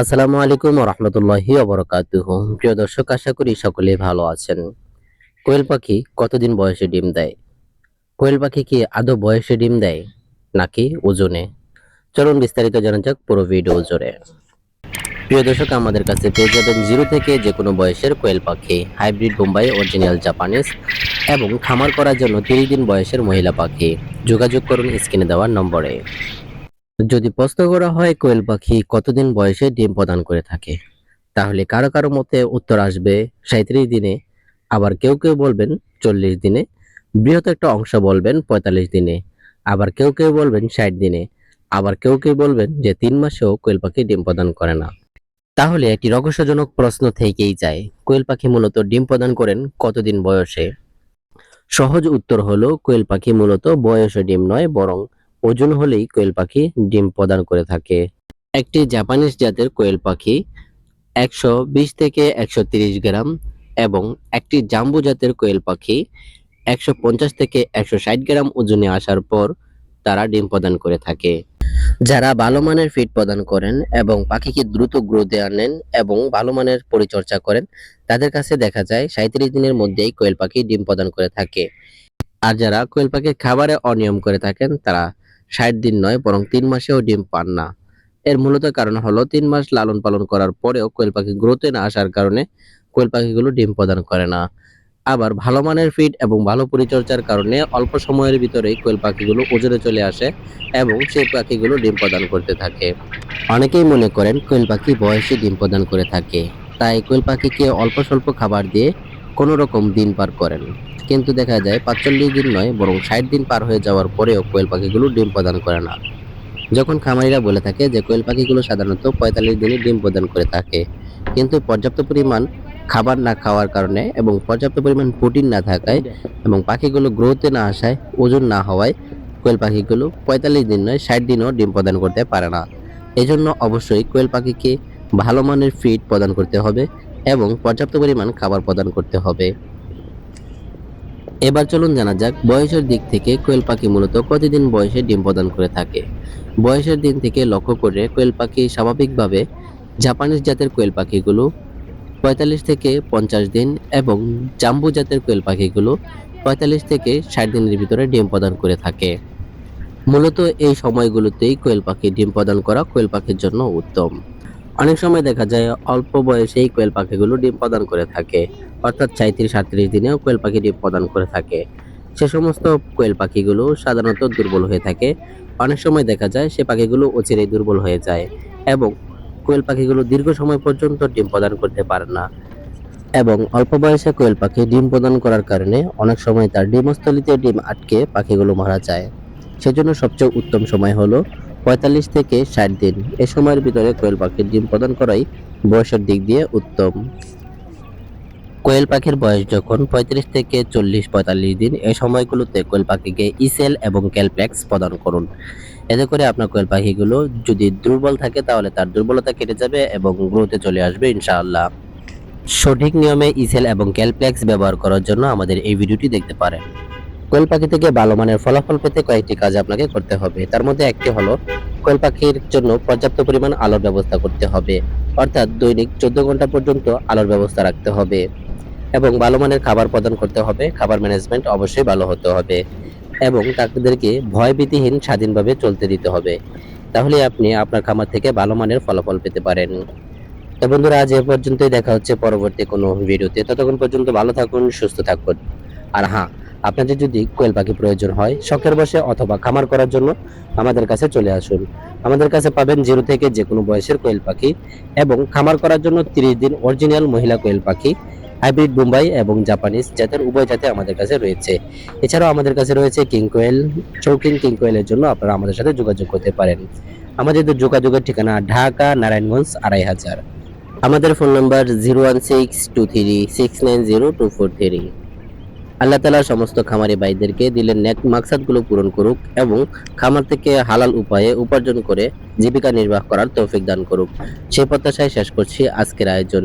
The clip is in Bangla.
আসসালামু আলাইকুম রহমতুল্লাহি অবরকাতুহ প্রিয় দর্শক, আশা করি সকলে ভালো আছেন। কোয়েল পাখি কতদিন বয়সে ডিম দেয়? কোয়েল পাখি কি আদৌ বয়সে ডিম দেয়, নাকি ওজনে? চলুন বিস্তারিত জানা যাক পুরো ভিডিও জুড়ে। প্রিয় দর্শক, আমাদের কাছে পেয়ে যাবেন জিরো থেকে যে কোনো বয়সের কোয়েল পাখি, হাইব্রিড বোম্বাই অরিজিনাল জাপানিজ এবং খামার করার জন্য তিরিশ দিন বয়সের মহিলা পাখি। যোগাযোগ করুন স্ক্রিনে দেওয়ার নম্বরে। যদি প্রশ্ন করা হয়, কোয়েল পাখি কতদিন বয়সে ডিম প্রদান করে থাকে? তাহলে কারও কারও মতে উত্তর আসবে সাঁত্রিশ দিনে। আবার কেউ কেউ বলবেন, চল্লিশ দিনে। বৃহৎ একটা অংশ বলবেন, পঁয়তাল্লিশ দিনে। আবার কেউ কেউ বলবেন, ষাট দিনে। আবার কেউ কেউ বলবেন যে তিন মাসেও কোয়েল পাখি ডিম প্রদান করে না। তাহলে একটি রহস্যজনক প্রশ্ন থেকেই যায়, কোয়েল পাখি মূলত ডিম প্রদান করেন কতদিন বয়সে? সহজ উত্তর হলো, কোয়েল পাখি মূলত বয়সে ডিম নয়, বরং ওজন হলেই কোয়েল পাখি ডিম প্রদান করে থাকে। একটি জাপানিজ জাতের কোয়েল পাখি একশো বিশ থেকে একশো তিরিশ গ্রাম এবং একটি জাম্বু জাতের কোয়েল পাখি একশো পঞ্চাশ থেকে একশো ষাট গ্রাম ওজনে আসার পর তারা ডিম প্রদান করে থাকে। যারা ভালো মানের ফিড প্রদান করেন এবং পাখিকে দ্রুত গ্রোথে আনেন এবং ভালো মানের পরিচর্যা করেন, তাদের কাছে দেখা যায় সাঁত্রিশ দিনের মধ্যেই কোয়েল পাখি ডিম প্রদান করে থাকে। আর যারা কোয়েল পাখির খাবারে অনিয়ম করে থাকেন, তারা ষাট দিন নয়, বরং তিন মাসেও ডিম পান না। এর মূলত কারণ হলো, তিন মাস লালন পালন করার পরেও কোয়েল পাখি গ্রোথে না আসার কারণে কোয়েল পাখিগুলো ডিম প্রদান করে না। আবার ভালো মানের ফিড এবং ভালো পরিচর্যার কারণে অল্প সময়ের ভিতরেই কোয়েল পাখিগুলো ওজনে চলে আসে এবং সেই পাখিগুলো ডিম প্রদান করতে থাকে। অনেকেই মনে করেন কোয়েল পাখি বয়সে ডিম প্রদান করে থাকে, তাই কোয়েল পাখিকে অল্প স্বল্প খাবার দিয়ে কোনো রকম দিন পার করেন। কিন্তু দেখা যায় পাঁচচল্লিশ দিন নয়, বরং ষাট দিন পার হয়ে যাওয়ার পরেও কোয়েল পাখিগুলো ডিম প্রদান করে না। যখন খামারিরা বলে থাকে যে কোয়েল পাখিগুলো সাধারণত পঁয়তাল্লিশ দিনে ডিম প্রদান করে থাকে, কিন্তু পর্যাপ্ত পরিমাণ খাবার না খাওয়ার কারণে এবং পর্যাপ্ত পরিমাণ প্রোটিন না থাকায় এবং পাখিগুলো গ্রোথে না আসায়, ওজন না হওয়ায় কোয়েল পাখিগুলো পঁয়তাল্লিশ দিন নয়, ষাট দিনও ডিম প্রদান করতে পারে না। এজন্য অবশ্যই কোয়েল পাখিকে ভালো মানের ফিড প্রদান করতে হবে এবং পর্যাপ্ত পরিমাণ খাবার প্রদান করতে হবে। এবার চলুন জানা যাক, বয়সের দিক থেকে কোয়েল পাখি মূলত কতদিন বয়সে ডিম প্রদান করে থাকে। বয়সের দিন থেকে লক্ষ্য করে কোয়েল পাখি স্বাভাবিকভাবে জাপানিজ জাতের কোয়েল পাখিগুলো পঁয়তাল্লিশ থেকে পঞ্চাশ দিন এবং জাম্বু জাতের কোয়েল পাখিগুলো পঁয়তাল্লিশ থেকে ষাট দিনের ভিতরে ডিম প্রদান করে থাকে। মূলত এই সময়গুলোতেই কোয়েল পাখি ডিম প্রদান করা কোয়েল পাখির জন্য উত্তম। অনেক সময় দেখা যায় অল্প বয়সেই কোয়েল পাখিগুলো ডিম প্রদান করে থাকে। অর্থাৎ সাঁত্রিশ আটত্রিশ দিনেও কোয়েল পাখি ডিম প্রদান করে থাকে। সে সমস্ত কোয়েল পাখিগুলো সাধারণত দুর্বল হয়ে থাকে। অনেক সময় দেখা যায় সে পাখিগুলো অচিরেই দুর্বল হয়ে যায় এবং কোয়েল পাখিগুলো দীর্ঘ সময় পর্যন্ত ডিম প্রদান করতে পারে না। এবং অল্প বয়সে কোয়েল পাখি ডিম প্রদান করার কারণে অনেক সময় তার ডিমস্থলিতে ডিম আটকে পাখিগুলো মারা যায়। সেজন্য সবচেয়ে উত্তম সময় হলো পঁয়তাল্লিশ থেকে ষাট দিন। এ সময়ের ভিতরে কোয়েল পাখির ডিম প্রদান করাই বয়সের দিক দিয়ে উত্তম। কোয়েল পাখির বয়স যখন পঁয়ত্রিশ থেকে চল্লিশ পঁয়তাল্লিশ দিন, এই সময়গুলোতে কোয়েল পাখিকে ইসেল এবং ক্যালপ্লেক্স প্রদান করুন। এতে করে আপনার কোয়েল পাখিগুলো যদি দুর্বল থাকে তাহলে তার দুর্বলতা কেটে যাবে এবং গ্রোথে চলে আসবে ইনশাআল্লাহ। সঠিক নিয়মে ইসেল এবং ক্যালপ্লেক্স ব্যবহার করার জন্য আমাদের এই ভিডিওটি দেখতে পারেন। কোয়েল পাখি থেকে ভালো মানের ফলাফল পেতে কয়েকটি কাজ আপনাকে করতে হবে। তার মধ্যে একটি হলো, কোয়েল পাখির জন্য পর্যাপ্ত পরিমাণ আলোর ব্যবস্থা করতে হবে। অর্থাৎ দৈনিক চোদ্দ ঘণ্টা পর্যন্ত আলোর ব্যবস্থা রাখতে হবে। এবং ভালো মানের খাবার প্রদান করতে হবে। খাবার ম্যানেজমেন্ট অবশ্যই ভালো হতে হবে এবং তাদেরকে ভয়ভীতিহীন স্বাধীনভাবে চলতে দিতে হবে। তাহলে আপনি আপনার খামার থেকে ভালো মানের ফলাফল পেতে পারেন। তো বন্ধুরা, আজ এ পর্যন্তই। দেখা হচ্ছে পরবর্তী কোনো ভিডিওতে। ততক্ষণ পর্যন্ত ভালো থাকুন, সুস্থ থাকুন। আর হ্যাঁ আপনাদের যদি কোয়েল পাখি প্রয়োজন হয়, শখের বসে অথবা খামার করার জন্য আমাদের কাছে চলে আসুন। আমাদের কাছে পাবেন জিরো থেকে যে কোনো বয়সের কোয়েল পাখি এবং খামার করার জন্য তিরিশ দিন অরিজিনাল মহিলা কোয়েল পাখি। হাইব্রিড বোম্বাই এবং জাপানিজ জাতের উভয় জাতে আমাদের কাছে রয়েছে। এছাড়াও আমাদের কাছে রয়েছে কিং কোয়েল চৌকিং কিং কোয়েলের জন্য আপনারা আমাদের সাথে যোগাযোগ করতে পারেন। আমাদের যোগাযোগের ঠিকানা, ঢাকা, নারায়ণগঞ্জ, আড়াই হাজার। আমাদের phone number zero one six two three, six nine zero two four three. আল্লাহ তালা সমস্ত খামারি ভাইদেরকে দিলেন নেক মাকসাদগুলো পূরণ করুক এবং খামার থেকে হালাল উপায়ে উপার্জন করে জীবিকা নির্বাহ করার তৌফিক দান করুক। সেই প্রত্যাশায় শেষ করছি আজকের আয়োজন।